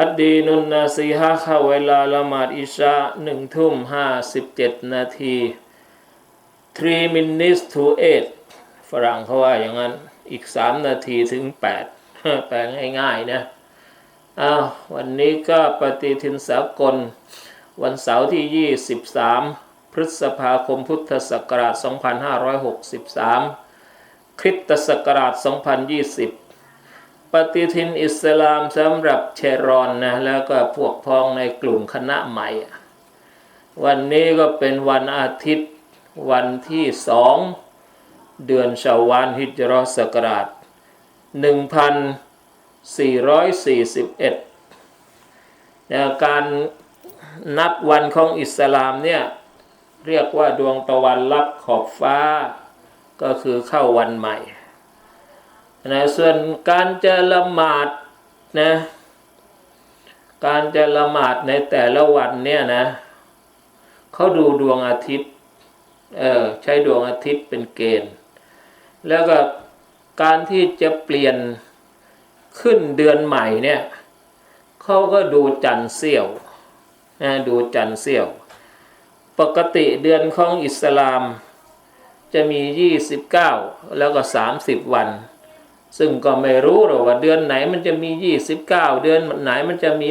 อัดดีนุนนาซีฮะเข้าเวลาละหมาดอิชาหนึ่งทุ่มห้าสิบเจ็ดนาที three minutes to eight ฝรั่งเขาว่าอย่างนั้น อีกสามนาทีถึงแปดแปลง่ายๆนะอ้าววันนี้ก็ปฏิทินสากล วันเสาร์ที่ 23 พฤษภาคมพุทธศักราช 2563 คริสตศักราช 2020 ปฏิทินอิสลามสำหรับเชรอนนะแล้วก็พวกพ้องในกลุ่มคณะใหม่ วันนี้ก็เป็นวันอาทิตย์วันที่สองเดือนชาวานฮิจรอศักราช 1441นะการนับวันของอิสลามเนี่ยเรียกว่าดวงตะวันลับขอบฟ้าก็คือเข้าวันใหม่ นะส่วนการจะละหมาดนะการจะละหมาดในแต่ละวันเนี่ยนะเขาดูดวงอาทิตย์เออใช้ดวงอาทิตย์เป็นเกณฑ์ แล้วก็การที่จะเปลี่ยนขึ้นเดือนใหม่เนี่ยเขาก็ดูจันทร์เสี้ยวนะดูจันทร์เสี้ยว ปกติเดือนของอิสลามจะมี 29 แล้วก็ 30 วัน ซึ่งก็ไม่รู้หรอกว่าเดือนไหนมันจะมี 29 เดือนไหนมันจะมี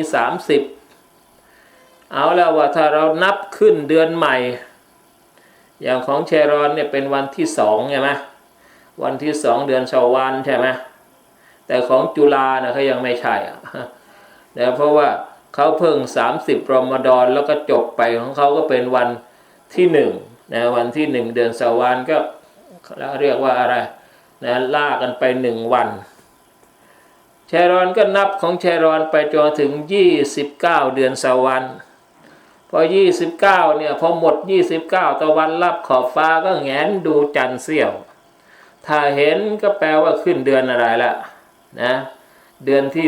30 เอาแล้วว่าถ้าเรานับขึ้นเดือนใหม่ อย่างของเชรอนเนี่ยเป็นวันที่สองใช่ไหมวันที่สองเดือนชาวานใช่ไหมแต่ของจุฬานะเขายังไม่ใช่อะนะเพราะว่าเขาเพิ่ง 30รอมฎอนแล้วก็จบไปของเขาก็เป็นวันที่หนึ่งนะวันที่หนึ่งเดือนชาวานก็เรียกว่าอะไร นะล่ากันไปหนึ่งวันเชรอนก็นับของเชรอนไปจนถึง 29 เดือนชาวานพอ 29 เนี่ยพอหมด 29 ตะวันรับขอบฟ้าก็แงนดูจันเสี้ยว ถ้าเห็นก็แปลว่าขึ้นเดือนอะไรละนะเดือนที่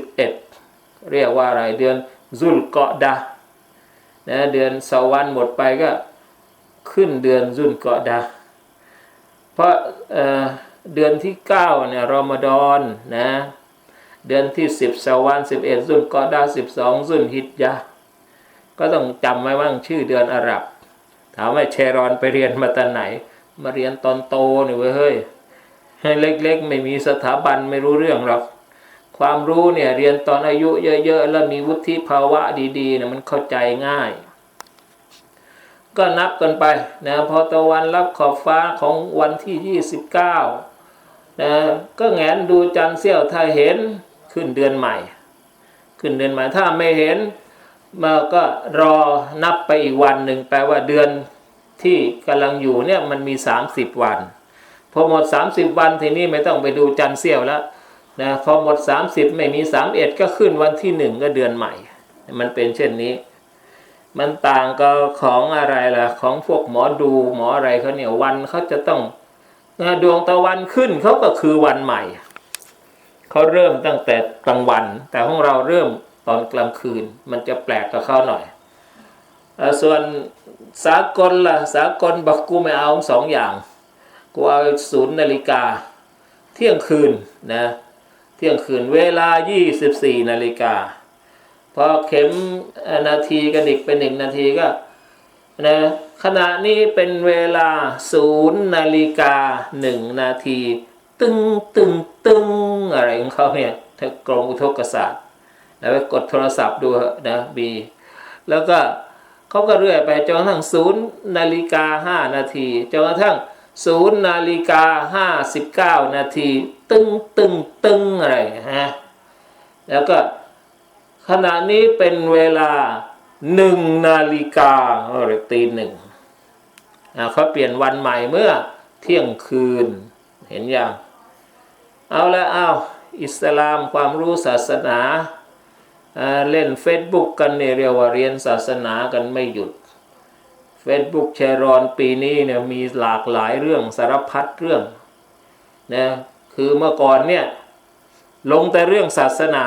11 เรียกว่าอะไรเดือนซุลเกาะดะนะเดือนสวรรค์หมดไปก็ขึ้นเดือนซุลเกาะดะ เพราะเเดือนที่9เนี่ยรอมฎอนนะเดือนที่10สวรรค์11ซุลเกาะดะ12ซุลฮิจญะห์ก็ต้องจำไว้ว่าชื่อเดือนอาหรับ ถามว่าเชรอนไปเรียนมาตอนไหน มาเรียนตอนโตนี่เว้ยเฮ้ยเล็กๆ ไม่มีสถาบันไม่รู้เรื่องหรอกความรู้เนี่ยเรียนตอนอายุเยอะๆ แล้วมีวุฒิภาวะดีๆเนี่ยมันเข้าใจง่าย ก็นับกันไปนะพอตะวันรับขอบฟ้าของวันที่ 29นะก็แงนดูจันทร์เสี้ยวถ้าเห็นขึ้นเดือนใหม่ ขึ้นเดือนใหม่ถ้าไม่เห็นมาก็รอนับไปอีกวันหนึ่งแปลว่าเดือนที่กำลังอยู่เนี่ยมันมี 30 วัน พอหมด 30 วันทีนี้ไม่ต้องไปดูจันทร์เสี้ยวแล้วนะพอหมด 30 ไม่มี 31 ก็ขึ้นวันที่หนึ่งก็เดือนใหม่ มันเป็นเช่นนี้ มันต่างกับของอะไรล่ะ ของพวกหมอดูหมออะไรเขาเนี่ยวันเขาจะต้องดวงตะวันขึ้นเขาก็คือวันใหม่เขาเริ่มตั้งแต่กลางวัน แต่ของเราเริ่มตอนกลางคืน มันจะแปลกกับเขาหน่อยส่วนสากลล่ะสากลบอกกูไม่เอาสองอย่างกูเอาศูนย์นาฬิกา เที่ยงคืนนะเที่ยงคืนเวลา 24นาฬิกา พอเข็มนาทีกระดิกเป็นหนึ่งนาทีก็นะขณะนี้เป็นเวลาศูนย์นาฬิกาหนึ่งนาที ตึงตึงตึงอะไรของเขาเนี่ยถ้ากรมอุทกศาสตร์แล้วไปกดโทรศัพท์ดูนะบีแล้วก็เขาก็เรื่อยไปจนกระทั่งศูนย์นาฬิกาห้านาทีจนกระทั่งศูนย์นาฬิกาห้าสิบเก้านาที ตึงตึงตึงอะไรฮะแล้วก็ ขณะนี้เป็นเวลาหนึ่งนาฬิกาหรือตีหนึ่งเขาเปลี่ยนวันใหม่เมื่อเที่ยงคืนเห็นยังเอาล้วเอาอิสลามความรู้ศาสนาเล่น Facebook กันเนี่ยเรียกว่าเรียนศาสนากันไม่หยุด Facebook แชรอนปีนี้เนี่ยมีหลากหลายเรื่องสารพัดเรื่องนะคือเมื่อก่อนเนี่ยลงแต่เรื่องศาสนา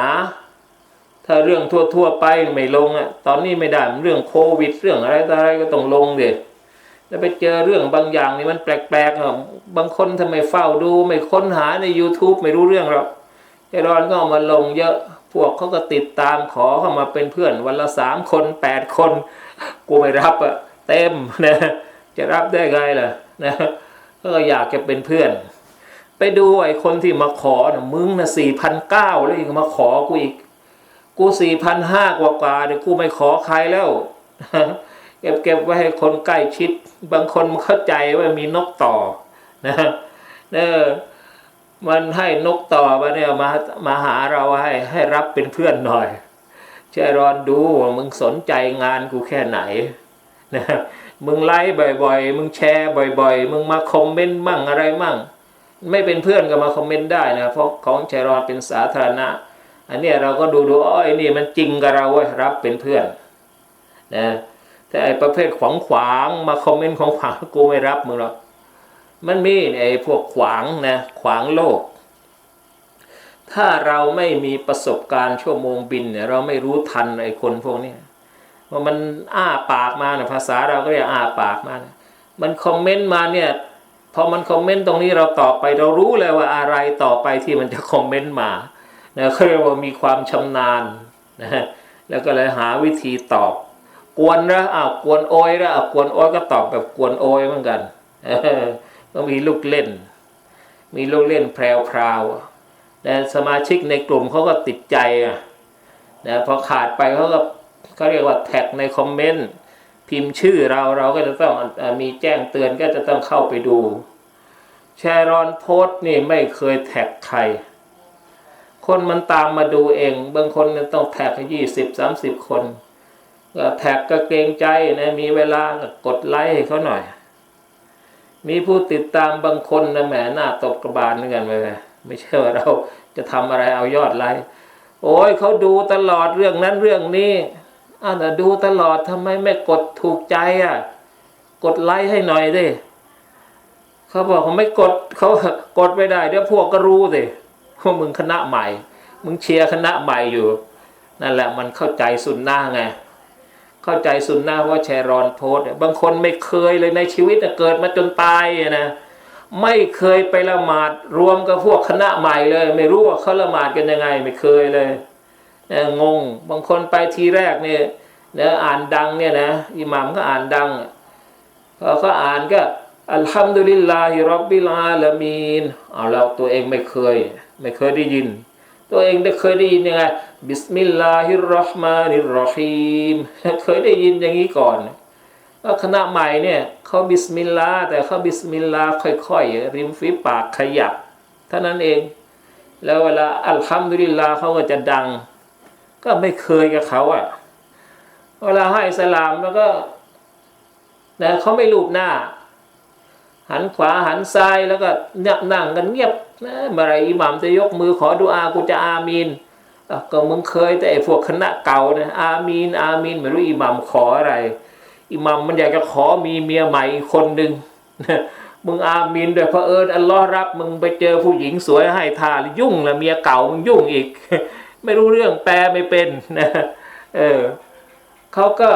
ถ้าเรื่องทั่วๆไปไม่ลงอะ ตอนนี้ไม่ได้เรื่องโควิด เรื่องอะไรอะไรก็ต้องลงเด็แล้วไปเจอเรื่องบางอย่างนี่มันแปลกๆอะบางคนทำไมเฝ้าดูไม่ค้นหาใน YouTube ไม่รู้เรื่องหรอกแชรอนก็เอามาลงเยอะพวกเขาก็ติดตามขอเข้ามาเป็นเพื่อนวันละสามคนแปดคน กูไม่รับอะเต็มนะจะรับได้ไงล่ะนะก็อยากจะเป็นเพื่อน ไปดูไอ้คนที่มาขอนะมึงนะสี่พันเก้าแล้วยังมาขอกูอีก กูสี่พันห้ากว่ากว่าเดี๋ยวกูไม่ขอใครแล้วเก็บเก็บไว้ให้คนใกล้ชิด บางคนเข้าใจว่ามีนกต่อนะเออมันให้นกต่อมาเนี่ยมามาหาเราให้ให้รับเป็นเพื่อนหน่อยเชรอนดูว่ามึงสนใจงานกูแค่ไหนนะมึงไลค์บ่อยๆ มึงแชร์บ่อย ๆ มึงมาคอมเมนต์มั่งอะไรมั่ง ไม่เป็นเพื่อนก็มาคอมเมนต์ได้นะเพราะของเชรอนเป็นสาธารณะ อันนี้เราก็ดูดูอ๋อไอ้นี่มันจริงกับเราเว้ยรับเป็นเพื่อนนะแต่ไอ้ประเภทขวางขวางๆมาคอมเมนต์ของขวางกูไม่รับมึงหรอกมันมีไอ้พวกขวางนะขวางโลก ถ้าเราไม่มีประสบการณ์ชั่วโมงบินเนี่ยเราไม่รู้ทันไอ้คนพวกนี้ว่ามันอ้าปากมาเนี่ยภาษาเราก็เรียกอ้าปากมานะมันคอมเมนต์มาเนี่ยพอมันคอมเมนต์ตรงนี้เราตอบไปเรารู้เลยว่าอะไรต่อไปที่มันจะคอมเมนต์มา นะเขาเรียกว่ามีความชำนาญนะแล้วก็เลยหาวิธีตอบ กวนนะอ้าวกวนโอยนะอ้าวกวนโอยก็ตอบแบบกวนโอยเหมือนกันก็มีลูกเล่น มีลูกเล่นแพรวๆแต่สมาชิกในกลุ่มเขาก็ติดใจอะนะพอขาดไปเขาก็เขาเรียกว่าแท็กในคอมเมนต์พิมพ์ชื่อเราเราก็จะต้องมีแจ้งเตือนก็จะต้องเข้าไปดู แชร์รอนโพสต์นี่ไม่เคยแท็กใคร คนมันตามมาดูเอง บางคนเนี่ยต้องแท็กยี่สิบสามสิบคนแท็กก็เกรงใจนะมีเวลาก็กดไลค์ให้เขาหน่อย มีผู้ติดตามบางคนนะแหมหน้าตบกระบาลเหมือนกันเลยไม่ใช่ว่าเราจะทำอะไรเอายอดไลค์โอ้ยเขาดูตลอดเรื่องนั้นเรื่องนี้อ้าวแต่ดูตลอดทำไมไม่กดถูกใจอะ กดไลค์ให้หน่อยดิเขาบอกเขาไม่กดเขากดไม่ได้เดี๋ยวพวกก็รู้สิ ว่ามึงคณะใหม่ มึงเชียร์คณะใหม่อยู่ นั่นแหละมันเข้าใจสุนนะไง เข้าใจสุนนะว่าแชร์รอนโพสบางคนไม่เคยเลยในชีวิตเกิดมาจนตายนะไม่เคยไปละหมาดรวมกับพวกคณะใหม่เลย ไม่รู้ว่าเขาละหมาดกันยังไง ไม่เคยเลยเงงบางคนไปทีแรกเนี่ยนะอ่านดังเนี่ยนะอิหมัมก็อ่านดังพอเขาอ่านก็อัลฮัมดุลิลลาฮิรับบิลอาลามีนเอาแล้วตัวเองไม่เคย ไม่เคยได้ยิน ตัวเองได้เคยได้ยินยังไงบิสมิลลาฮิรราะห์มานิรราะฮีมเคยได้ยินอย่างนี้ก่อนว่าคณะใหม่เนี่ยเขาบิสมิลลาแต่เขาบิสมิลลาค่อยๆ ริมฝีปากขยับเท่านั้นเอง แล้วเวลาอัลฮัมดุลิลลาเขาก็จะดัง ก็ไม่เคยกับเขาอะเวลาให้สลามแล้วก็นะเขาไม่ลูบหน้า หันขวาหันซ้ายแล้วก็นี่ยนั่งกันเงียบนะเมื่อไรอิหมัมจะยกมือขอดุอากูจะอามีนก็มึงเคยแต่ไอ้พวกคณะเก่านะอามีนอามีนไม่รู้อิหมัมขออะไร อิหมัมมันอยากจะขอมีเมียใหม่คนหนึ่งมึงอามีนด้วยพระเอิญอัลลอฮ์รับมึงไปเจอผู้หญิงสวยให้ทานยุ่งละเมียเก่ามึงยุ่งอีก ไม่รู้เรื่องแปลไม่เป็นนะเออเขาก็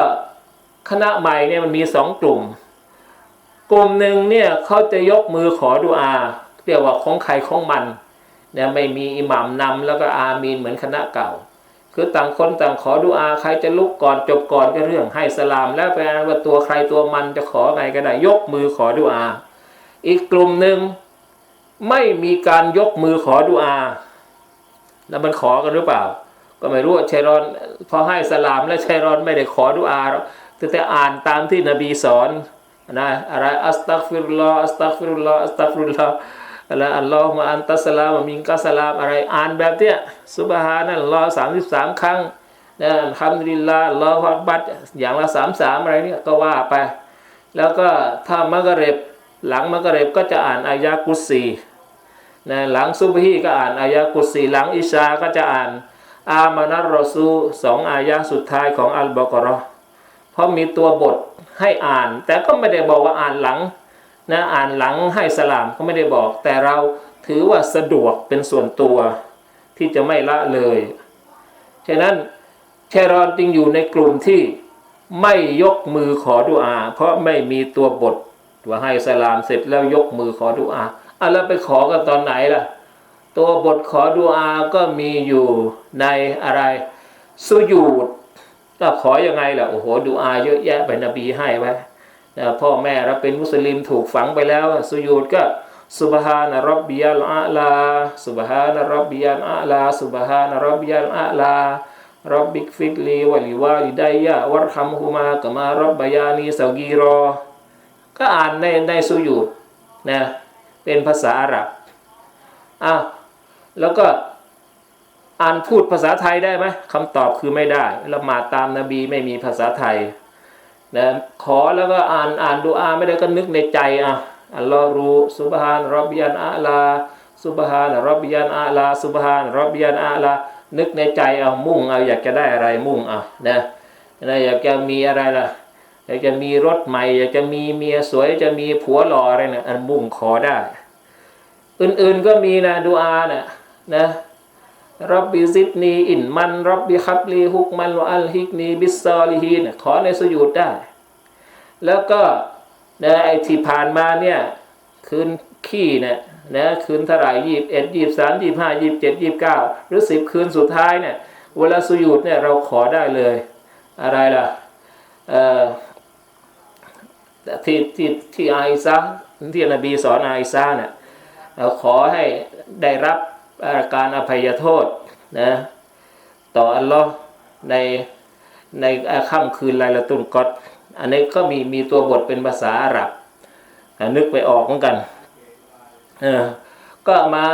คณะใหม่เนี่ยมันมีสองกลุ่ม กลุ่มหนึ่งเนี่ยเขาจะยกมือขอดุอาเรียกว่าของใครของมันเนี่ยไม่มีอิหมัมนำแล้วก็อามีนเหมือนคณะเก่า คือต่างคนต่างขอดุอาใครจะลุกก่อนจบก่อนก็เรื่องให้สลาม แล้วไปอ่านว่าตัวใครตัวมันจะขอไงก็ได้ยกมือขอดุอา อีกกลุ่มหนึ่งไม่มีการยกมือขอดุอา แล้วมันขอกันหรือเปล่า ก็ไม่รู้ว่าชัยรอนพอให้สลามแล้วชัยรอนไม่ได้ขอดุอาแต่แต่อ่านตามที่นบีสอน นะอะไรอัสตักฟิรุลลอฮ์อัสตักฟิรุลลอฮ์อัสตักฟิรุลลอฮ์อะไรอัลลอฮฺมะอันตัสลามะมิงกัสลามอะไรอ่านแบบเนี้ยซุบฮานัลลอฮ์สามสิบสามครั้งนะอัลฮัมดุลิลลาห์อัลลอฮฺอักบัดอย่างละสามสามอะไรเนี่ยก็ว่าไป แล้วก็ถ้ามะกะเร็บหลังมะกะเร็บก็จะอ่านอายะกุศีนะหลังซุบฮีก็อ่านอายะกุศีหลังอิชาก็จะอ่านอามานัรรอซูสองอายะสุดท้ายของอัลบากรอเพราะมีตัวบท ให้อ่าน แต่ก็ไม่ได้บอกว่าอ่านหลังนะอ่านหลังให้สลามก็ไม่ได้บอก แต่เราถือว่าสะดวกเป็นส่วนตัวที่จะไม่ละเลยฉะนั้นเชรอนจึงอยู่ในกลุ่มที่ไม่ยกมือขอดุอา เพราะไม่มีตัวบทว่าให้สลามเสร็จแล้วยกมือขอดุอาอะแล้วไปขอกันตอนไหนล่ะ ตัวบทขอดุอาก็มีอยู่ในอะไรสุญูด ก็ขอยังไงล่ะโอ้โหดุอาเยอะแยะไปนบีให้ไว้พ่อแม่เราเป็นมุสลิมถูกฝังไปแล้วสุญูดก็สุบฮานะรับบิยัลอาลาสุบฮานะรับบิยัลอาลาสุบฮานะรับบิยัลอาลารับบิกฟิกลีวะลิวาลิดัยะวัรฮัมฮุมากมารับบายานีสกีรอ ก็อ่านในในสุญูดนะเป็นภาษาอาหรับอ้าวแล้วก็ อ่านพูดภาษาไทยได้ไหมคำตอบคือไม่ได้ละหมาดตามนบีไม่มีภาษาไทยนะขอแล้วก็อ่านอ่านดูอาไม่ได้ก็นึกในใจอะอัลลอฮ์รู้ซุบฮานรอบบิยันอาลาซุบฮานรอบบิยันอาลาซุบฮานรอบบิยันอาลานึกในใจเอามุ่งเอาอยากจะได้อะไรมุ่งเอานะนะอยากจะมีอะไรล่ะอยากจะมีรถใหม่ อยากจะมีเมียสวยจะมีผัวหล่ออะไรเนี่ยอันมุ่งขอได้ อื่นๆก็มีนะดูอานะนะ รับบิซิดนีอินมันรับบิคับลีฮุกมันวอัลฮิกนีบิสซอลิฮีนขอในสยุดได้ แล้วก็นะไอที่ผ่านมาเนี่ย คืนขี้เนี่ยนะคืนเท่าไหร่ยี่สิบเอ็ดยี่สิบสามยี่สิบห้ายี่สิบเจ็ดยี่สิบเก้าหรือสิบคืนสุดท้ายเนี่ยเวลาสุยุดเนี่ยเราขอได้เลย อะไรล่ะเอ่อที่ที่ที่อาอิซาที่นบีสอนอาอิซาเนี่ยเอ่อขอให้ได้รับ การอภัยโทษนะต่ออัลลอฮ์ในในค่ำคืนไลลาตุลกอดอันนี้ก็มีมีตัวบทเป็นภาษาอาหรับนึกไปออกเหมือนกันเออก็มา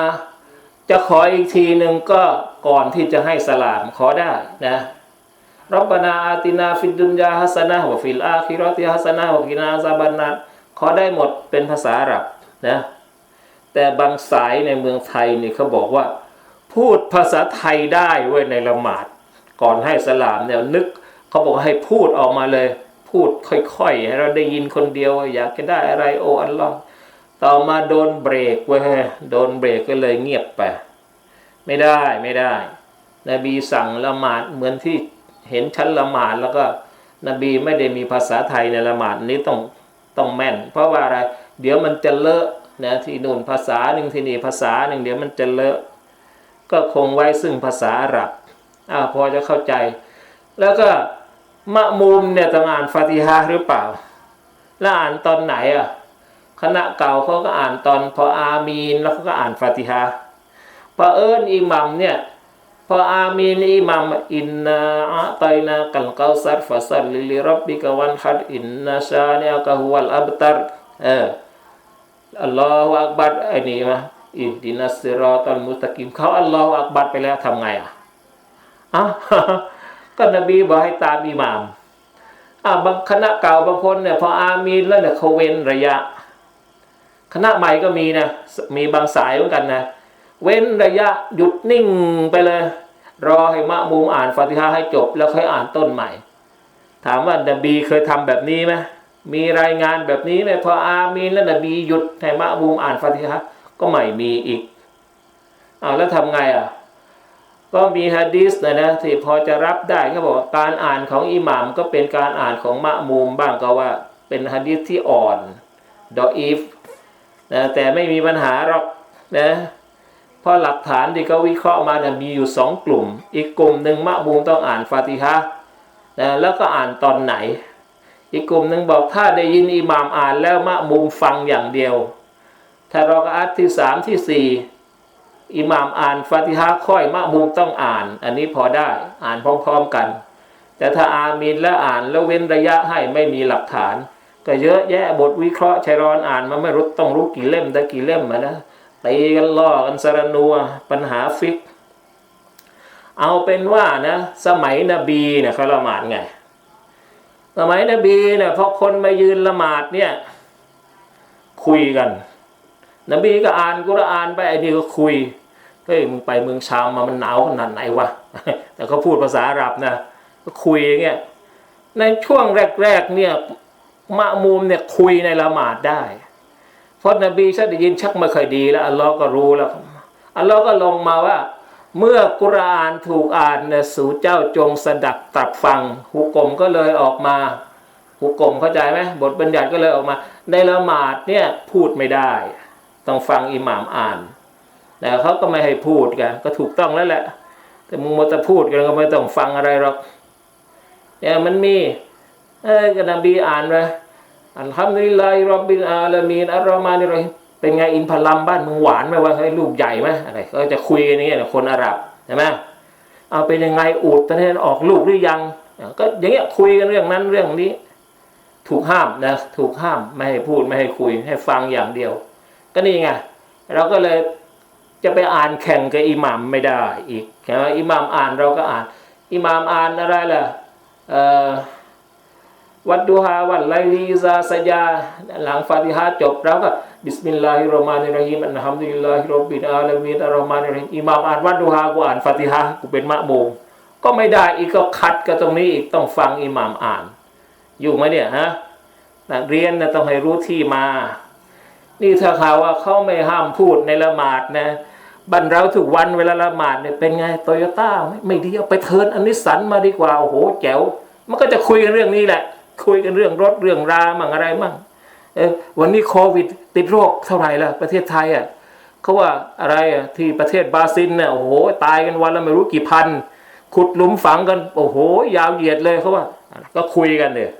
จะขออีกทีหนึ่งก็ก่อนที่จะให้สลามขอได้นะรับบนาอาตินาฟิดดุนยาฮัสนะวะฟิลอาคิรอติฮัสนะวะกินาซาบันนาขอได้หมดเป็นภาษาอาหรับนะ แต่บางสายในเมืองไทยนี่เขาบอกว่า พูดภาษาไทยได้เว้ยในละหมาด ก่อนให้สลามเนี่ยนึกเขาบอกให้พูดออกมาเลย พูดค่อยๆให้เราได้ยินคนเดียว อยากจะได้อะไรโอ้อัลลอฮ์ต่อมาโดนเบรกเว้ยโดนเบรกก็เลยเงียบไป ไม่ได้ไม่ได้ นบีสั่งละหมาดเหมือนที่เห็นชั้นละหมาดแล้วก็ นบีไม่ได้มีภาษาไทยในละหมาดนี้ต้องต้องแม่น เพราะว่าอะไร เดี๋ยวมันจะเลอะ นะที่นู่นภาษาหนึ่งที่นี่ภาษาหนึ่งเดี๋ยวมันจะเลอะก็คงไว้ซึ่งภาษาอาหรับอ่าพอจะเข้าใจ แล้วก็มะมุมเนี่ยต้องอ่านฟาติฮะหรือเปล่า แล้วอ่านตอนไหนอะคณะเก่าเขาก็อ่านตอนพออามีนแล้วเขาก็อ่านฟาติฮะพอเอิญอิหมัมเนี่ยพออามีนอิหมัมอินนาอะตัยนากัลกาซัรฟาซัลลิลิรับบิกวันฮัดอินนาชาเนียกะฮุวัลอับตัรเออ อัลลอฮฺอักบัรไอ้นี่มาอินดินัสซิรอตัลมุสตะกิมเขาอัลลอฮฺอักบัรไปแล้วทำไงอะอ้าวก็นบีบอกให้ตามอิหมามอ่าบางคณะเก่าบางคนเนี่ยพออามีนแล้วเนี่ยเขาเว้นระยะ คณะใหม่ก็มีนะมีบางสายเหมือนกันนะ เว้นระยะหยุดนิ่งไปเลย รอให้มะมูมอ่านฟาติฮะห์ให้จบ แล้วค่อยอ่านต้นใหม่ ถามว่านบีเคยทำแบบนี้ไหม มีรายงานแบบนี้ไหมพออามีนแล้วนบีหยุดให้มะมูมอ่านฟาติฮะก็ไม่มีอีกเอาแล้วทำไงอะ ก็มีฮะดีสนะนะที่พอจะรับได้เขาบอกการอ่านของอิหม่ามก็เป็นการอ่านของมะมูมบ้างก็ว่าเป็นฮะดีสที่อ่อนดออีฟนะแต่ไม่มีปัญหาหรอกนะเพราะหลักฐานที่เขาวิเคราะห์มานะมีอยู่สองกลุ่ม อีกกลุ่มหนึ่งมะมูมต้องอ่านฟาติฮะนะแล้วก็อ่านตอนไหน อีกกลุ่มหนึ่งบอกถ้าได้ยินอิหม่ามอ่านแล้วมะมูมฟังอย่างเดียวถ้ารอกอัตที่สามที่สี่อิหม่ามอ่านฟาติฮะค่อยมะมุมต้องอ่าน อันนี้พอได้อ่านพร้อมๆกัน แต่ถ้าอามีนแล้วอ่านแล้วเว้นระยะให้ไม่มีหลักฐาน ก็เยอะแยะบทวิเคราะห์ชัยรอนอ่านมาไม่รู้ต้องรู้กี่เล่มแต่กี่เล่มมานะตีกันล่อกันสารนัวปัญหาฟิก เอาเป็นว่านะ สมัยนบีเนี่ยเขาละหมาดไง สมัยนบีเนี่ยพอคนมายืนละหมาดเนี่ย คุยกัน นบีก็อ่านกุรอานไปไอ้นี่ก็คุยเฮ้ยมึงไปเมืองชามมามันหนาวขนาดไหนวะแต่เขาพูดภาษาอาหรับนะก็คุยอย่างเงี้ยในช่วงแรกๆเนี่ยมะมูมเนี่ยคุยในละหมาดได้เพราะนบีชักได้ยินชักไม่ค่อยดีแล้วอัลลอฮ์ก็รู้แล้วอัลลอฮ์ก็ลงมาว่า เมื่อกุรานถูกอ่านเนี่ยสู่เจ้าจงสดับตับฟัง หุกกลมก็เลยออกมา หุกกลมเข้าใจไหมบทบัญญัติก็เลยออกมา ในละหมาดเนี่ยพูดไม่ได้ ต้องฟังอิหม่ามอ่านแต่เขาก็ไม่ให้พูดกันก็ถูกต้องแล้วแหละ แต่มึงมาจะพูดกันก็ไม่ต้องฟังอะไรหรอกเนี่ยมันมี เอ้ยกนบีอ่านไปอัลฮัมดุลิลลาฮิรับบิลอาลามีนอัลรอฮ์มานิรเราะฮีม เป็นไงอินพลัมบ้านมึงหวานไหมว่าให้ลูกใหญ่ไหมอะไรก็จะคุยกันอย่างเงี้ยคนอาหรับใช่ไหมเอาเป็นยังไงอูดตอนนี้ออกลูกหรือยัง ก็อย่างเงี้ยคุยกันเรื่องนั้นเรื่องนี้ ถูกห้ามนะถูกห้ามไม่ให้พูดไม่ให้คุยให้ฟังอย่างเดียว ก็นี่ไงเราก็เลยจะไปอ่านแข่งกับอิหมัมไม่ได้อีกใช่ไหมอิหมัมอ่านเราก็อ่าน อิหมัมอ่านอะไรล่ะเอ่อ วัดดูฮาวันไลลีซาสยา หลังฟาติฮะจบเราก็บิสมิลลาฮิรเราะห์มานิรเราะฮีมอัลฮัมดุลิลลาฮิรับบิลอาลามีนอัลเราะห์มานิรเราะฮีมอิหมัมอ่านวัดดูฮากูอ่านฟาติฮะกูเป็นมะมูมก็ไม่ได้อีกก็คัดกับตรงนี้อีกต้องฟังอิหมัมอ่าน อยู่ไหมเนี่ยฮะนักเรียนนะต้องให้รู้ที่มา นี่ถ้าข่าวว่าเขาไม่ห้ามพูดในละหมาดนะบันเราทุกวันเวลาละหมาดเนี่ยเป็นไงโตโยต้าไม่ดีเอาไปเทินอันนิสสันมาดีกว่าโอ้โหแจ๋วมันก็จะคุยกันเรื่องนี้แหละ คุยกันเรื่องรถเรื่องรามั่งอะไรมั่งเออวันนี้โควิด ติดโรคเท่าไหร่ละประเทศไทยอะเขาว่าอะไรอะที่ประเทศบราซิลเนี่ยโอ้โหตายกันวันละไม่รู้กี่พัน ขุดหลุมฝังกันโอ้โห ยาวเหยียดเลยเขาว่า ก็คุยกันเนี่ย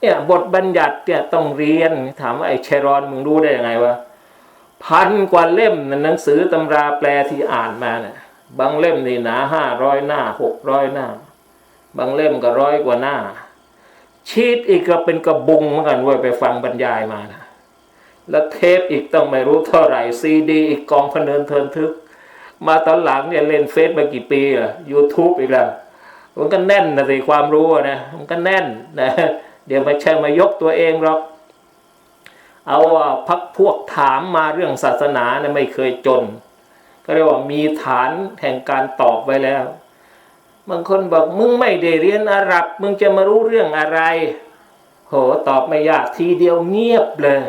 เนี่ยบทบัญญัติเนี่ยต้องเรียนถามว่าไอ้เชรอนมึงรู้ได้ยังไงวะพันกว่าเล่มนหนังสือตำราแปลที่อ่านมาเนี่ยบางเล่มนี่หนาห้าร้อยหน้าหกร้อยหน้า บางเล่มก็ร้อยกว่าหน้า ชีตอีกก็เป็นกระบุงเหมือนกันเว้ยไปฟังบรรยายมานะแล้วเทปอีกต้องไม่รู้เท่าไหร่ซีดีอีกกองพเนินเทินทึก มาตอนหลังเนี่ยเล่นเฟซมากี่ปีอะยูทูบอีกแล้วมันก็แน่นนะสิความรู้นะมันก็แน่นนะเดี๋ยวไม่ใช่มายกตัวเองหรอกเอาว่าพักพวกถามมาเรื่องศาสนาเนี่ยไม่เคยจน ก็เรียกว่ามีฐานแห่งการตอบไว้แล้ว บางคนบอกมึงไม่ได้เรียนอาหรับ มึงจะมารู้เรื่องอะไร โหตอบไม่ยากทีเดียวเงียบเลย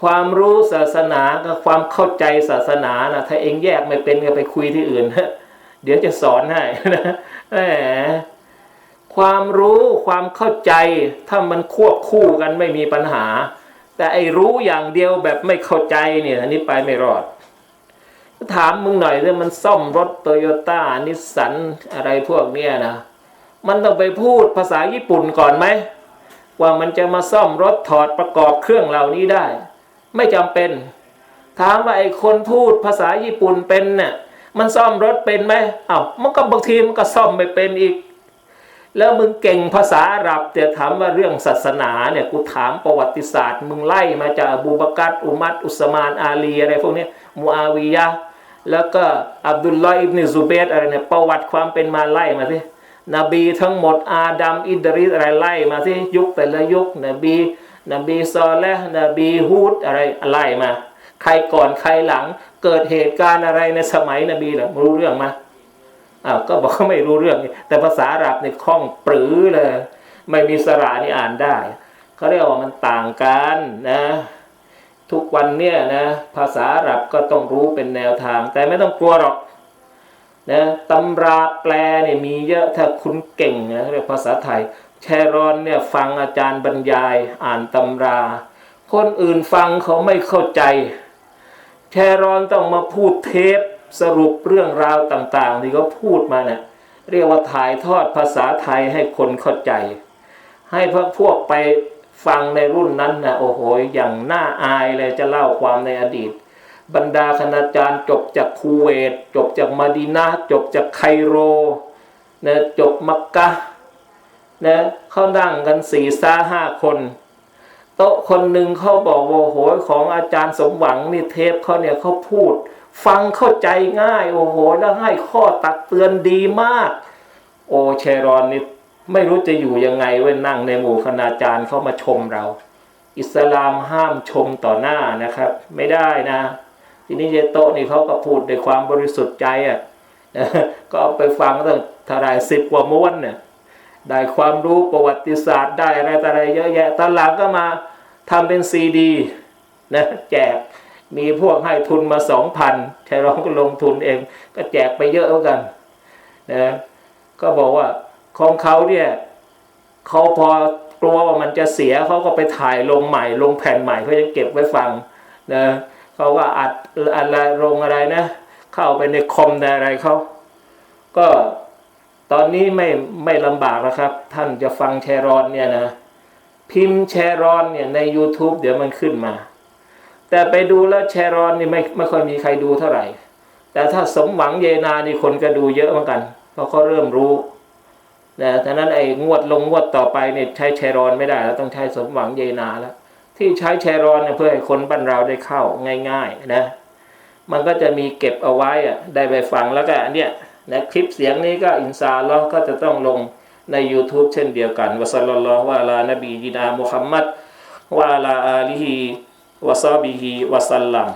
ความรู้ศาสนากับความเข้าใจศาสนานะถ้าเองแยกไม่เป็นก็ไปคุยที่อื่นเดี๋ยวจะสอนให้นะแหมความรู้ความเข้าใจถ้ามันควบคู่กันไม่มีปัญหา แต่ไอ้รู้อย่างเดียวแบบไม่เข้าใจเนี่ยอันนี้ไปไม่รอด ถามมึงหน่อยว่ามันซ่อมรถโตโยต้านิสสันอะไรพวกเนี้ยนะมันต้องไปพูดภาษาญี่ปุ่นก่อนไหมว่ามันจะมาซ่อมรถถอดประกอบเครื่องเหล่านี้ได้ ไม่จำเป็น ถามว่าไอ้คนพูดภาษาญี่ปุ่นเป็นเนี่ยมันซ่อมรถเป็นไหมอ้าวมันก็บางทีมันก็ซ่อมไม่เป็นอีก แล้วมึงเก่งภาษาอาหรับแต่ถามว่าเรื่องศาสนาเนี่ยกูถามประวัติศาสตร์ มึงไล่มาจากบูบักัรอุมัดอุสมานอาลีอะไรพวกนี้มูอาวิยะ แล้วก็อับดุลลอฮ์อิบนซูเบตอะไรเนี่ยประวัติความเป็นมาไล่มาสินบีทั้งหมดอาดัมอิดริสอะไรไล่มาสิยุคแต่ละยุคนบีนบีซอลและนบีฮูดอะไรไล่มา ใครก่อนใครหลังเกิดเหตุการณ์อะไรในสมัยนบีเหรอรู้เรื่องไหมอ้าวก็บอกว่าไม่รู้เรื่อง แต่ภาษาอาหรับนี่คล่องปรือเลย ไม่มีสระนี่อ่านได้เขาเรียกว่ามันต่างกันนะ ทุกวันเนี่ยนะภาษาอาหรับก็ต้องรู้เป็นแนวทาง แต่ไม่ต้องกลัวหรอกนะตำราแปลเนี่ยมีเยอะถ้าคุณเก่งนะเรียกภาษาไทย แชรอนเนี่ยฟังอาจารย์บรรยายอ่านตำรา คนอื่นฟังเขาไม่เข้าใจ แชรอนต้องมาพูดเทปสรุปเรื่องราวต่างๆ ที่เขาพูดมาเนี่ยเรียกว่าถ่ายทอดภาษาไทยให้คนเข้าใจ ให้พวกพวกไป ฟังในรุ่นนั้นนะโอ้โหอย่างน่าอายเลยจะเล่าความในอดีต บรรดาคณาจารย์จบจากคูเวต จบจากมาดีนาจบจากไคโรนะจบมักกะนะเขานั่งกันสี่ซาห้าคนโต๊ะคนหนึ่งเขาบอกว่าโอ้โหของอาจารย์สมหวังนี่เทปเขาเนี่ยเขาพูด ฟังเข้าใจง่าย โอ้โหแล้วให้ข้อตักเตือนดีมาก โอเชรอนนี่ ไม่รู้จะอยู่ยังไงเว้ยนั่งในหมู่คณาจารย์เขามาชมเรา อิสลามห้ามชมต่อหน้านะครับ ไม่ได้นะ ทีนี้เยโตะนี่เขาก็พูดด้วยความบริสุทธิ์ใจอะก็ไปฟังตั้งเท่าไรสิบกว่าม้วนเนี่ยได้ความรู้ประวัติศาสตร์ได้อะไรต่ออะไรเยอะแยะตอนหลังก็มาทำเป็นซีดีนะแจกมีพวกให้ทุนมาสองพันชายร้องก็ลงทุนเอง ก็แจกไปเยอะแล้วกันนะก็บอกว่า ของเขาเนี่ยเขาพอกลัวว่ามันจะเสียเขาก็ไปถ่ายลงใหม่ ลงแผ่นใหม่เขาจะเก็บไว้ฟังนะเขาว่าอัดอะไรลงอะไรนะ เข้าไปในคอมในอะไรเขาก็ตอนนี้ไม่ไม่ลำบากแล้วครับ ท่านจะฟังแชรอนเนี่ยนะ พิมพ์แชรอนเนี่ยใน YouTube เดี๋ยวมันขึ้นมา แต่ไปดูแล้วแชร์รอนนี่ไม่ไม่ค่อยมีใครดูเท่าไหร่ แต่ถ้าสมหวังเยนานี่คนก็ดูเยอะเหมือนกันเพราะเขาเริ่มรู้ นะฉะนั้นไอ้งวดลงงวดต่อไปเนี่ยใช้แชรอนไม่ได้แล้วต้องใช้สมหวังเยนาแล้ว ที่ใช้แชรอนเนี่ยเพื่อให้คนบ้านเราได้เข้าง่าย ๆ นะ มันก็จะมีเก็บเอาไว้อะได้ไปฟังแล้วก็อันเนี่ยนะคลิปเสียงนี้ก็อินซาอัลลอก็จะต้องลงใน YouTube เช่นเดียวกันวะซัลลัลลอฮุอะลานบีจินามุฮัมมัดวะลาอาลีฮิวะซอบิฮิวะสัลลัม